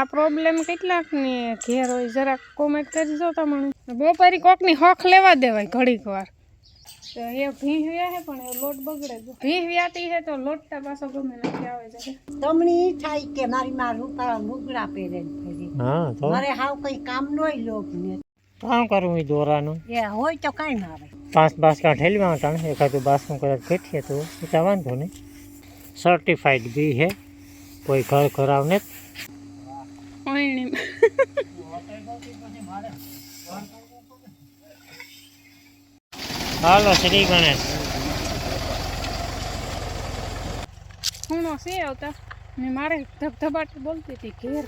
આ પ્રોબ્લેમ કેટલાકની ઘેર હોય જરાક કોમેન્ટ કરજો તમને. બપોરી કોકની હોખ લેવા દેવાય ઘડીક વાર. તો એ ભીં વ્યા હે પણ એ લોટ બગડે જો. વ્યાતી હે તો લોટતા પાછો ગમે નથી આવે છે તમને ઈ થાય કે મારી માં રૂપા લુગડા પહેરે ફરી હા તો? મારે હાવ કઈ કામ નોય ને કામ કરવું એ દોરાનું? એ હોય તો કઈ ના આવે. પાંચ બાસકા ઠેલવા હતા એકાદું બાસકું કદાચ કઠીએ તો એ વાંધો નહીં. સર્ટિફાઈડ બી હે કોઈ ઘર ખરાબ ને પાણી. હાલો શ્રી ગણેશ. ખૂણો છે આવતા? મેં મારે ધબધબાટ બોલતી હતી ઘેર.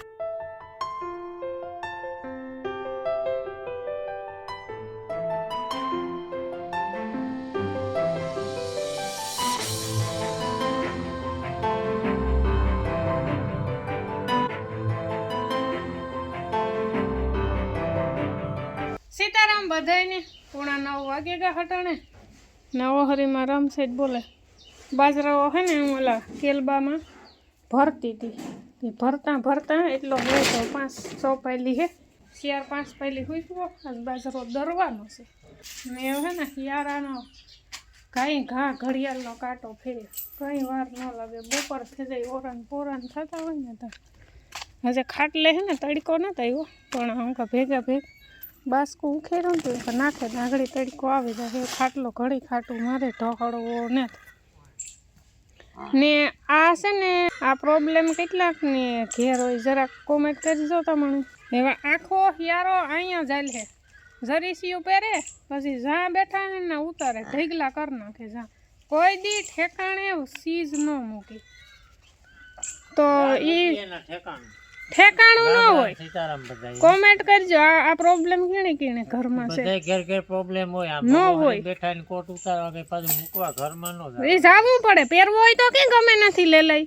સીતારામ બધાને પોણા નવ વાગે ગયા હટાણે. નવો હરીમાં રમશે જ બોલે, બાજરાઓ હે ને હું ઓલા કેલબામાં ભરતી હતી એ ભરતા ભરતા એટલો હોય તો પાંચ છ પહેલી હે. ચાર પાંચ પહેલી હોય તો આજ બાજરો દરવાનો છે. એ હે ને યારાનો કાંઈ ઘા ઘડિયાળનો કાંટો ફેરે કંઈ વાર ન લાગે, બપોર થઈ જાય, ઓરાન પોરાન થતા હોય ને તો. હજે ખાટલે હે ને તડકો ન આવ્યો, પણ હું ભેગા ભેગ બાસકું ઉખેરો ને તો નાખે નાગડી તડકો આવી જાય. એ ખાટલો ઘડી ખાટું મારે ઢોકળવો ને ને આ છે ને આ પ્રોબ્લેમ કેટલાક ને ઘેર હોય જરાક કોમેન્ટ કરજો તમને. એવા આખો યારો અહીંયા જાય છે જરીસીયું પહેરે પછી જ્યાં બેઠા ને ને ઉતારે ઢીગલા કરી નાખે જ્યાં. કોઈ દી ઠેકાણે સીઝ ન મૂકી. તો ઈ ઠેકાણું. ન હોય. સીતારામ બધા કોમેન્ટ કરજો. આ આ પ્રોબ્લેમ કેણે કેણે ઘરમાં છે? બધા ઘેર ઘેર પ્રોબ્લેમ હોય. ન હોય. બેઠા ને કોટ ઉતારવા કે પાછું મૂકવા ઘરમાં ન જાય એ જાવું પડે. પહેરવો હોય તો કઈ ગમે નથી લે લઈ?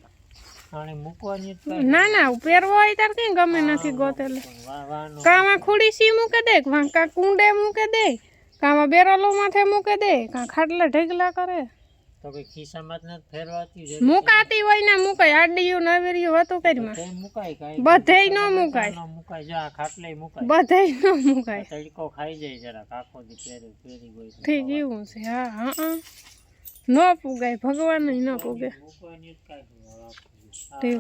ના ના પહેરવો હોય ત્યારે કઈ ગમે નથી ગોતેલે કામાં ખુડી સી મૂકે દે? કાં કાં કુંડે મૂકે દે? કામાં બેરલો માથે મૂકે દે? કાં ખાટલા ઢેગલા કરે? તો કઈ ખિસ્સામાં જ નથી ફેરવાતી છે મુકાતી હોય ને મુકાય. આડિયું નવેરિયું હતું કરીમાં તે મુકાય કાંઈ બધેય ન મુકાય. ન મુકાય. જા ખાટલે મુકાય. બધેય ન મુકાય. તડકો ખાઈ જાય જરા આખો દી પહેરી પહેરી ગઈ. ઠીક એવું છે. હા હા ન પુગાય ભગવાન ન પુગે. જ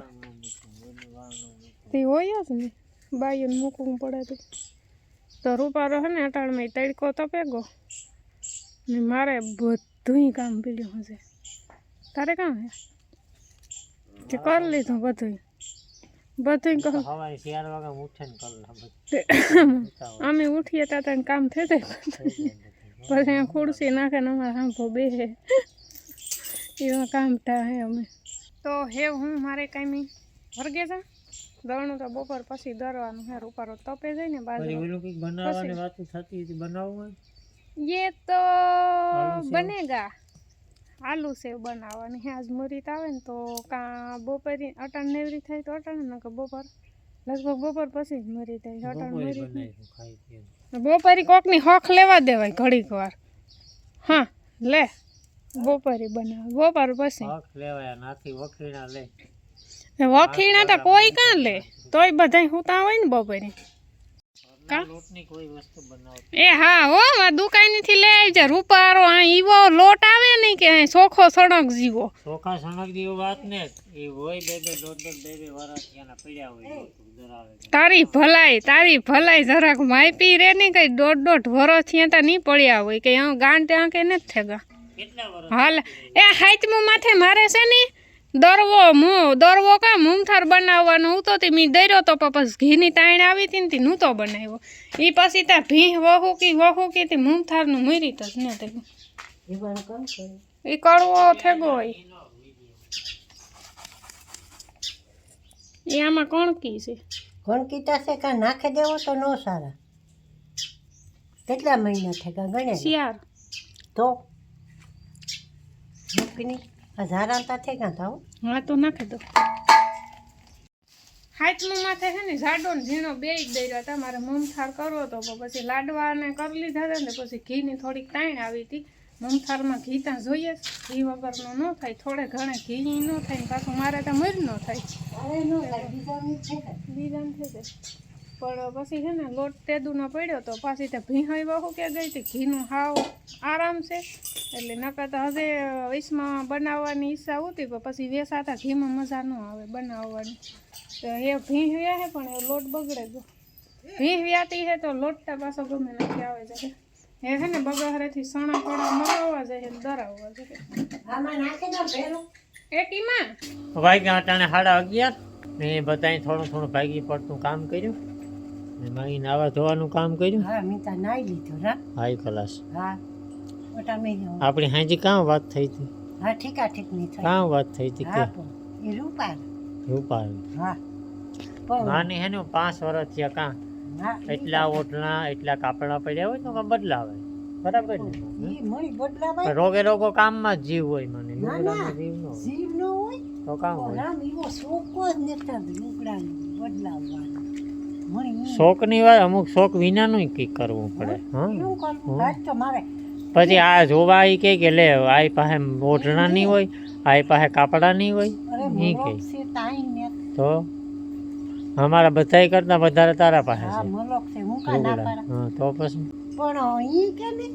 તે હોય જ ને. બાયું મૂકવું પડે તો. રૂપારો હે ને અટાણમાં તડકો તો પેગો ને મારે બધુંય કામ પીડ્યું હશે તારે કામ હે? તે કરી લીધું બધુંય. બધુંય કર સવારે ચાર વાગે ઉઠે ને કલાક અમે ઉઠીએ તા તને કામ થઈ જાય પછી ખુરશી નાખે ને અમારા હાંભો બેસે એવા કામ હે અમે. તો હે હું મારે કાંઈ વર્ગે તા દળનું તો બપોર પછી દરવાનું હે. રૂપારો તપે જાય ને બાજુ બનાવવાની વાત થતી હતી બનાવવું ये तो બનેગા આલુ સેવ બનાવવાની હે આજ મુરીત આવે ને તો કાં બપોરી અટાણ નેવરી થાય તો અટાણ ન કે બપોર લગભગ બપોર પછી જ મરી થાય અટાણ મરી બપોરી કોકની હોખ લેવા દેવાય ઘડીક વાર। હા લે બપોરી બનાવે બપોર પછી હોખ લેવાય નાથી વખીણા લે વખીણા તો કોઈ કાં લે? તોય બધાય હું હુતા હોય ને બપોરી? એ હા હો આ દુકાનેથી લઈ આવી જા રૂપારો આ ઈવો લોટ આવે નહીં કે અહીં સણક જીવો. ચોખા સણક જીવો વાત ને એ હોય બે બે દોઢ દોઢ બે બે વરસ એના પડ્યા હોય. તારી ભલાઈ તારી ભલાઈ જરાક માઈપી રે ને કઈ દોઢ દોઢ વરસ ત્યાં તા નહીં પડ્યા હોય કે ગાંઠ આંકે નથી થેગા. હાલ એ હાચમું માથે મારે છે ને દરવો મું દરવો કા? મૂમથાર બનાવવાનો. હું તો તે મી દર્યો તો પછી ઘીની તાણ આવી હતી ને તે નહોતો બનાવ્યો. એ પછી ત્યાં ભીં વહુ કી વહુ કી તે મૂમથારનું મરી તો જ ને તે એ કડવો થેગો એ આમાં કણકી છે. કણકી તાસે છે કાં નાખી દેવો તો નો સારા? કેટલા મહિના થયા ગણે શિયાર તો? મૂકીની? હજારા તા થઈ ગયા થાવ હા તો નાખી દો. હાથમાં માથે છે ને જાડો ને ઝીણો બે જ દઈ રહ્યા હતા. મારે મમથાર કરવો હતો પણ પછી લાડવા ને કરી લીધા હતા ને પછી ઘીની થોડીક તાણ આવી હતી. મમથારમાં ઘી ત્યાં જોઈએ. ઘી વગરનો ન થાય થોડે ઘણે ઘી ન થાય ને પાછું મારે ત્યાં મર ન થાય. બીજાને થઈ જાય પણ પછી છે ને લોટ તેદુનો પડ્યો તો પાછી તે ભીહાઈ બહુ કે ગઈ હતી ઘીનું હાવ આરામ છે. એટલે નકર તો હજે વીસમાં બનાવવાની ઈચ્છા હતી પણ પછી વેસાતા ઘીમાં મજા ન આવે બનાવવાની. તો એ ભીહ વ્યા છે પણ એ લોટ બગડે ગયો ભીહ વ્યાતી છે તો લોટતા પાછો ગમે નથી આવે છે એ છે ને બગાહરેથી સણા પડા મગાવવા જાય ને દરાવવા જાય આમાં નાખી દો ભેરું. એટીમાં વાગ્યા અટાણે સાડા અગિયાર ને એ બધાએ થોડું થોડું ભાગી પડતું કામ કર્યું. ને મારી નાવા ધોવાનું કામ કર્યું? હા મેં તો નાઈ લીધું રા. હાઈ ક્લાસ હા ઓટા મેં આપણી હાજી કાં વાત થઈ હતી? હા ઠીકા ઠીક નહીં થઈ. કાં વાત થઈ હતી કે? એ રૂપાલ. રૂપાલ. હા નાની હે ને પાંચ વર્ષ થયા કાં? એટલા ઓટલા એટલા કાપડા પડ્યા હોય તો કાં બદલાવે બરાબર ને? રોગે રોગો કામમાં જીવ હોય મને જીવ નો હોય. તો કામ હોય? રામ એવો શોકો જ નેતા બદલાવવાનો. શોખની વાત અમુક શોખ વિનાનું કંઈક કરવું પડે. હા પછી આ જોવા આવી કે કે લે આઈ પાસે ઓઢણા નહીં હોય આઈ પાસે કાપડા નહીં હોય. ઈ કે. તો? અમારા બધાય કરતા વધારે તારા પાસે હા છે. તો પછી? પણ ઈ કે ને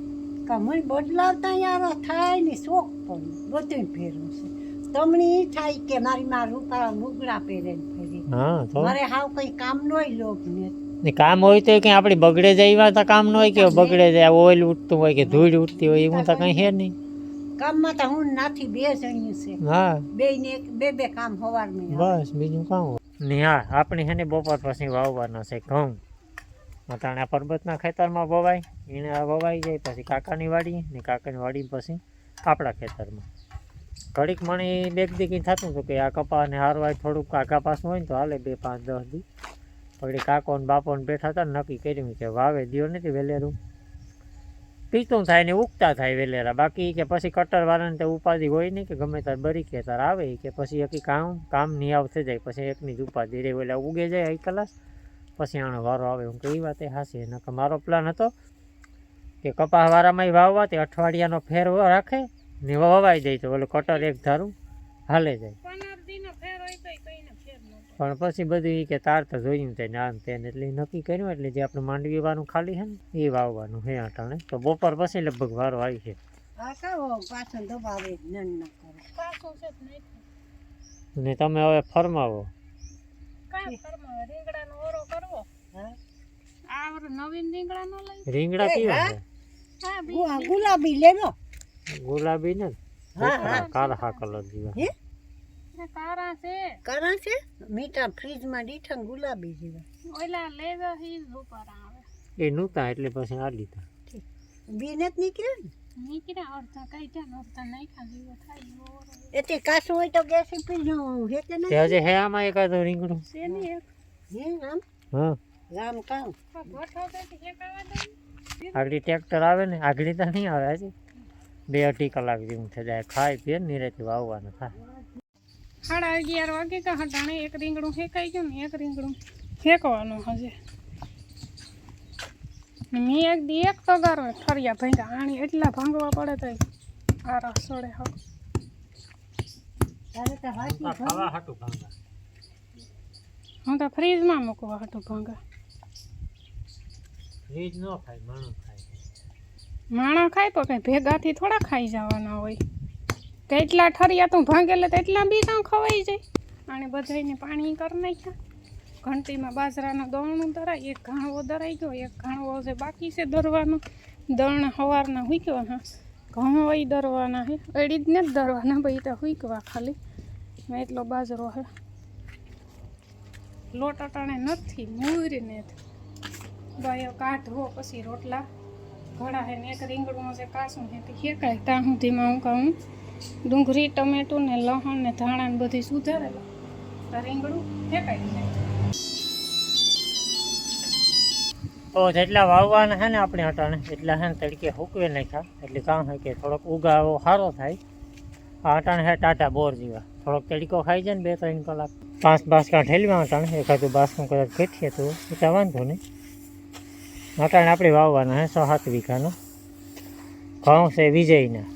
કમળ બદલાવતા યાર થાય ને શોખ પણ બધું ફેરવું છે. તમને ઈ થાય કે મારી માં રૂપા મુગડા પહેરે હા તો? મારે હાવ કઈ કામ નો લોભ ને. ને કામ હોય તો કઈ આપણી બગડે જાય એવા તો કામ ન હોય કે બગડે જાય ઓઇલ ઉઠતું હોય કે ધૂળ ઉઠતી હોય એવું તો કઈ હે નહીં. કામમાં તો હું નાથી બે જણ્યું છે. હા. બે ને બે બે કામ હવાર મેં બસ બીજું કામ હોય. ને હા આપણે હેને ને બપોર પછી વાવવાના છે ઘઉં. આ પર્વતના ખેતરમાં વવાય એને વવાઈ જાય પછી કાકાની વાડી ને કાકાની વાડી પછી આપણા ખેતરમાં. ઘડીક મને બેગ દીકી થતું હતું કે આ કપા ને હારવાય થોડુંક, આ પાછું હોય ને તો હાલે બે, પાંચ, દસ દી. પછી કાકો ને બાપો ને બેઠા હતા ને નક્કી કર્યું કે વાવે દ્યો નથી વેલેરું. પીતું થાય ને ઉગતા થાય વેલેરા. બાકી કે પછી કટર વાળાને તો ઉપાધિ હોય નહીં કે ગમે તાર બરી કે તાર આવે કે પછી એકી કામ કામ નહીં થઈ જાય. પછી એકની જ ઉપાધિ રે ઓલા ઉગે જાય એક કલાસ. પછી આનો વારો આવે. હું કઈ વાત એ હાસી નકર મારો પ્લાન હતો કે કપાસ વાળામાં વાવવા તે અઠવાડિયાનો ફેર રાખે ને વવાઈ જાય તો ઓલું કટર એક ધારું હાલે જાય. પંદર દિનો ફેર હોય તો કઈને ફેર ન પડે. પણ પછી બધું એ કે તાર તો જોયું ને આમ તેને એટલે નક્કી કર્યું એટલે જે આપણે માંડવી વાનું ખાલી છે ને એ વાવવાનું હે અટાણે. તો બપોર પછી લગભગ વારો આવી છે. ન થાય. તમે હવે ફરમાવો. રીંગણા એ, કેવા ગુલાબી લેનો. ગુલાબી ને? હા, હા. કાળા કલર જેવા. હે? છે. કરા છે? મીઠા ફ્રીજમાં દીઠા ગુલાબી જેવા. ઓલા લેવા હી ઉપર આવે. એ નહોતા એટલે પછી આ લીધા. બીને જ ને? નીકળ્યા અડધા કઈ ત્યાં અડધા નહીં ખાલી થાય એટલે કાસું હોય તો ગેસ પીજો હે કે નહીં? હજી હે આમાં એકાદું રીંગણું? છે ને એક. હે રામ હા. રામ કામ? આગળ ટ્રેક્ટર આવે ને આગળ તો નહીં આવે હજી બે અઢી કલાક જેવું થઈ જાય. ખાઈ પીએ નિરેથી વાવવાનું થાય. સાડા અગિયાર વાગે કા હટાણે એક રીંગણું ફેંકાઈ ગયું ને એક રીંગણું ફેંકવાનું હજે મેં એક દી એક ગારો ફર્યા ભાંગા આણી એટલા ભાંગવા પડે તો આ રસોડે હવે તારે તો હાચી ખાવા હાટું ભાંગા. હું તો ફ્રીજમાં મૂકવા હતું ભાંગા. ફ્રીજ ન ખાય માણસ ખાય. માણા ખાય પણ કંઈ ભેગાથી થોડા ખાઈ જવાના હોય. કેટલા ઠરિયા તું ભાંગેલે તો એટલા બી કાં ખવાઈ જાય. અને બધાને પાણી કરી નાખ્યા. ઘંટીમાં બાજરાનું દોણું ધરાય, એક ઘાણવો ધરાઈ ગયો, એક ઘાણવો છે બાકી છે દરવાનો દરણ સવારના હુંક્યો, હા. ઘઉં હોય દરવાના હે એડી જ નથી દરવાના ભાઈ તો હુંકવા ખાલી. મેં એટલો બાજરો હે. લોટ અટાણે નથી મૂરીને બાયો કાઢવો, પછી રોટલા. ઘડા હે ને એક રીંગણું છે, કાસું છે, તે શેકાય ત્યાં સુધીમાં હું. કહું ડુંગળી, ટમેટું ને લહણ ને ધાણા ને બધી સુધારેલા. તો રીંગણું ફેંકાઈ જાય. તો જેટલા વાવવાના છે ને આપણે અટાણે એટલા છે ને તડકે હૂકવે નાખ્યા. એટલે કામ હોય કે થોડોક ઉગાવો સારો થાય. આ અટાણે છે ટાટા બોર જેવા. થોડોક તડકો ખાઈ જાય ને બે ત્રણ કલાક પાંચ બાસકા ઠેલવા અટાણે એકાદું બાસકું કદાચ કઠીએ તો વાંધો નહીં. અટાણે આપણે વાવવાના છે સો સાત વીઘાનો. ઘઉં છે વિજયના.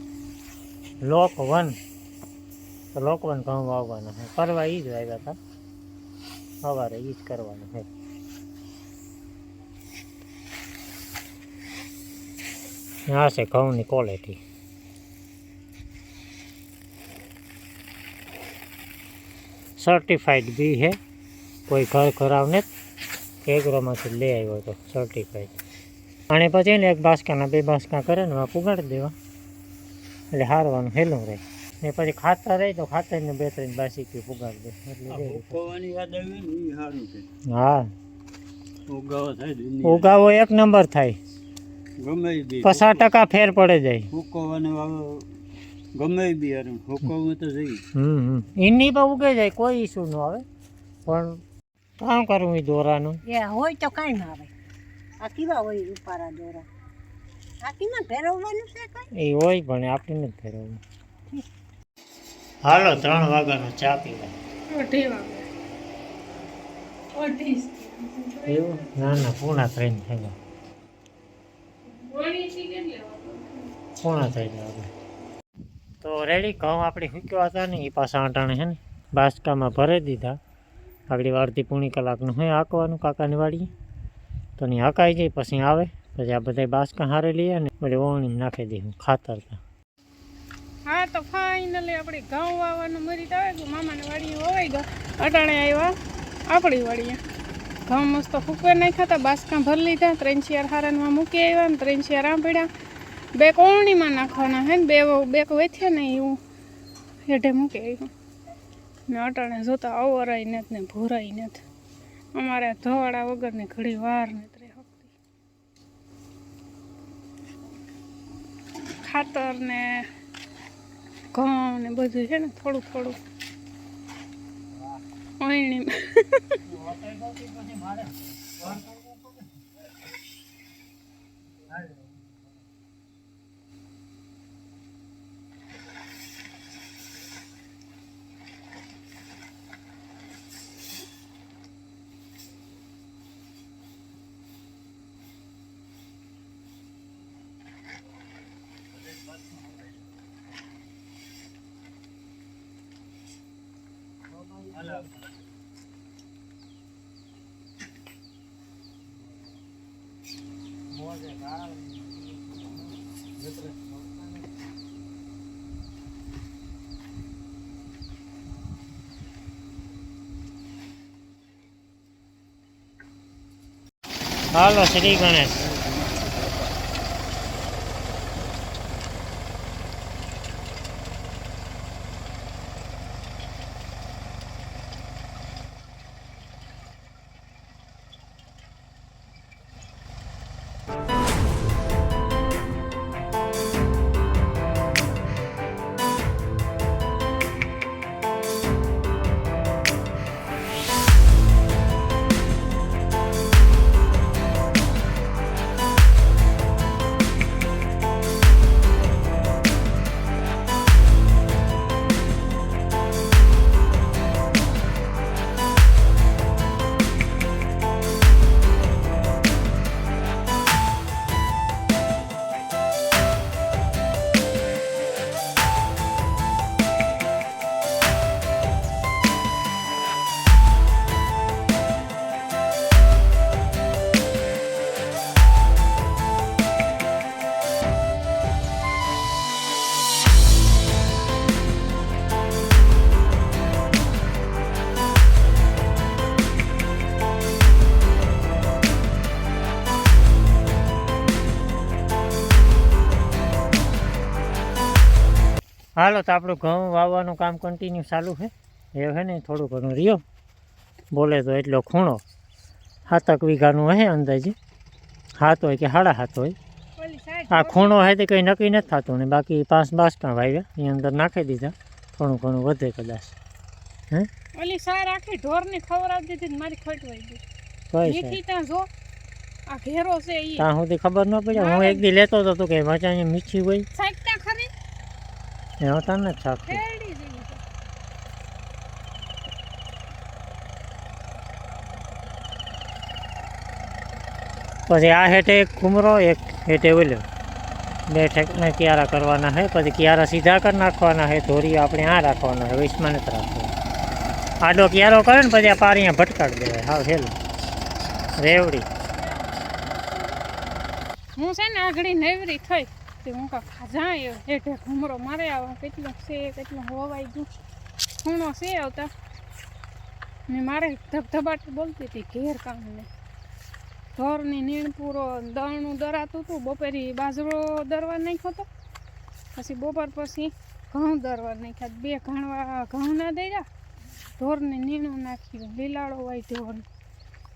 લોક વન. તો લોક વન ઘઉં વાવવાના છે કરવા એ જ વાવ્યા હતા સવારે એ જ કરવાનું છે આ છે ઘઉંની ક્વોલિટી સર્ટિફાઈડ બી છે કોઈ ઘર ખરાવને એગ્રોમાંથી લઈ આવ્યો હતો સર્ટિફાઈડ અને પછી ને એક બાસકાના બે બાસકા કરે ને એમાં પુગાડી દેવા. એટલે હારવાનું હેલું રહે. ને પછી ખાતર રહે તો ખાતરને બે ત્રણ બાસી પુગાડી દે. એટલે હા. ઉગાવો એક નંબર થાય. ગમે પચાસ ટકા ફેર પડે જાય. ગમે બી હારું. હુકવવું તો જઈ. હમ એની પણ ઉગે જાય કોઈ ઈસુ ન આવે. પણ કામ કરવું એ દોરાનું? એ હોય તો કાંઈ ના આવે. આ કેવા હોય રૂપારા દોરા? આ કેમાં ફેરવવાનું છે કઈ? એ હોય પણ આપણે નથી ફેરવવું હાલો ત્રણ વાગ્યાનો ચા પીવા અઢી વાગે. અઢી એવું? ના ના પૂણા ત્રણ થઈ ગયા? પૂણા થઈ ગયા તો રેડી ઘઉં આપણે સૂક્યા હતા ને એ પાછા આટાણે છે ને બાસકામાં ભરી દીધા. આગળ અડધી પૂણી કલાકનું હોય હાંકવાનું કાકાની વાળીએ તો નહીં હાંકાઈ જાય, પછી આવે. પછી આ બધા બાસકા હારે લઈએ ને પછી ઓવણીમાં નાખી દઈશું ખાતર હા, તો ફાઇનલી આપણે ઘઉં વાવવાનું મરી આવે કે મામાને વાડીએ વવાઈ ગયા. અટાણે આવ્યા આપણી વાડીએ. ઘઉં મસ્ત ફૂકવે નાખ્યા હતા, બાસકા ભરી લીધા, ત્રણ શિયાર હારનમાં મૂકી આવ્યા ને ત્રણ શિયાર આંભળ્યા બે કોવણીમાં નાખવાના હે ને, બે બે વેથ્યા ને એવું. હેઠે મૂકી આવ્યું ને અટાણે જોતા અવરાય નથી ને ભૂરાય નથી. અમારે ધોવાડા વગરની ઘડી વાર નથી ખાતર ને ઘઉં ને બધું છે ને થોડું થોડું. ઓયણી હાલો શ્રી ગણેશ હાલો તો આપણું ઘઉં વાવવાનું કામ કન્ટિન્યુ ચાલુ છે. એ હે ને થોડું ઘણું રહ્યો. બોલે તો એટલો ખૂણો. સાતક વીઘાનું હે અંદાજે. હાથ હોય કે સાડા હાથ હોય. આ ખૂણો હે તે કંઈ નક્કી નથી થતું ને બાકી પાંચ બાસકા વાવ્યા. એ અંદર નાખી દીધા. થોડું ઘણું વધે કદાચ. હે? ઓલી સાર આખી ઢોરની ખવડાવી દીધી મારી ખટવાઈ ગઈ. કઈ મીઠી ત્યાં જો. આ ઘેરો છે ઈ. ત્યાં સુધી ખબર ન પડી. હું એક દી લેતો હતો તો કે અહીંયા મીઠી હોય. ખરી. એ હતા ને થાકતું ફેરડી જેવી છે. પછી આ હેઠે એક કુમરો એક હેઠે ઓલ્યો. બે ઠેકને ક્યારા કરવાના છે પછી ક્યારા સીધા કરી નાખવાના છે ધોરી આપણે આ રાખવાના છે વીસમાં નથી રાખવાનો. આડો ક્યારો કરે ને પછી આ પારિયા ભટકાડી દેવાય. હાવ હેલો. રેવડી. હું છે ને આગળી નેવરી થઈ. તે હું કાંક જાય હેઠે ઘૂમરો મારે આવે કેટલો છે, કેટલો હોવાઈ ગયું. ખૂણો છે આવતા. ને મારે ધબધબાટ બોલતી હતી ઘેર કામને. નીણ પૂરો દળનું દરાતું હતું. બપોરે બાજરો દરવા નાખ્યો હતો પછી બપોર પછી ઘઉં દરવા નાખ્યા. બે ઘણવા ઘઉં ના દર્યા ઢોરને નીણું નાખ્યું. લીલાળો વાય ઢોર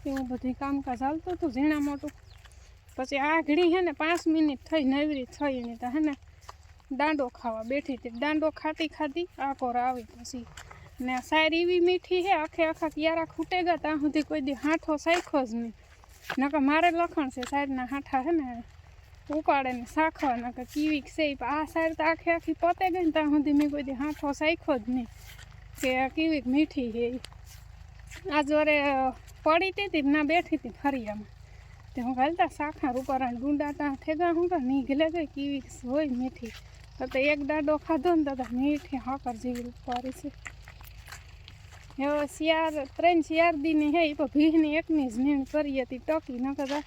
એવું બધું કામકાજ ચાલતું હતું. ઝીણા મોટું. પછી આ ઘડી હે ને પાંચ મિનિટ થઈ નવરી થઈ ને તો હે ને દાંડો ખાવા બેઠી હતી. દાંડો ખાતી ખાતી આકોર આવી પછી ને સાર એવી મીઠી હે, આખે આખા ક્યારા ખૂટે ગયા, ત્યાં સુધી કોઈ દી હાંઠો સાખ્યો જ નહીં. નકર મારે લખણ છે સાઈડના હાંઠા હે ને ઉપાડે ને શાખવા, નકર કીવી છે આ સાઈડ તો આખી આખી પતે ગઈ ને ત્યાં સુધી મેં કોઈ દી હાંઠો સાખ્યો જ નહીં કે આ કેવી મીઠી છે આ જોરે પડી તી તી ના બેઠી હતી ફરિયામાં તે હું હાલતા શાખા રૂપારા ડુંડા ત્યાં ઠેગા હું તો લે ગઈ કીવી હોય મીઠી. તો તો એક દાડો ખાધો ને તો તો મીઠી હાકર જેવી રૂપારી છે. એવો શિયાર ત્રણ શિયાર દીની હે એ પણ ભીહની એકની જ નીણ કરી હતી ટકી ન કદા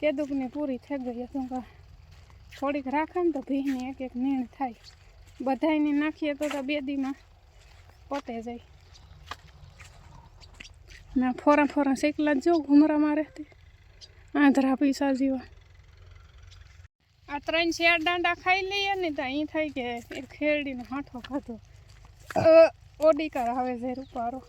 કેદુકની પૂરી થઈ ગઈ હતું. હું થોડીક રાખે ને તો ભીહની એક એક નીણ થાય. બધાયની નાખીએ તો તો બે દીમાં પોતે જાય. મેં ફોરા ફોરા શેકલા જ ઘુમરા મારે તે આંધળા પૈસા જેવા. આ ત્રણ શેર દાંડા ખાઈ લઈએ ને તો અહીં થાય કે એ ખેરડીનો હાંઠો ખાધો. ઓડી કરાવે છે રૂપારો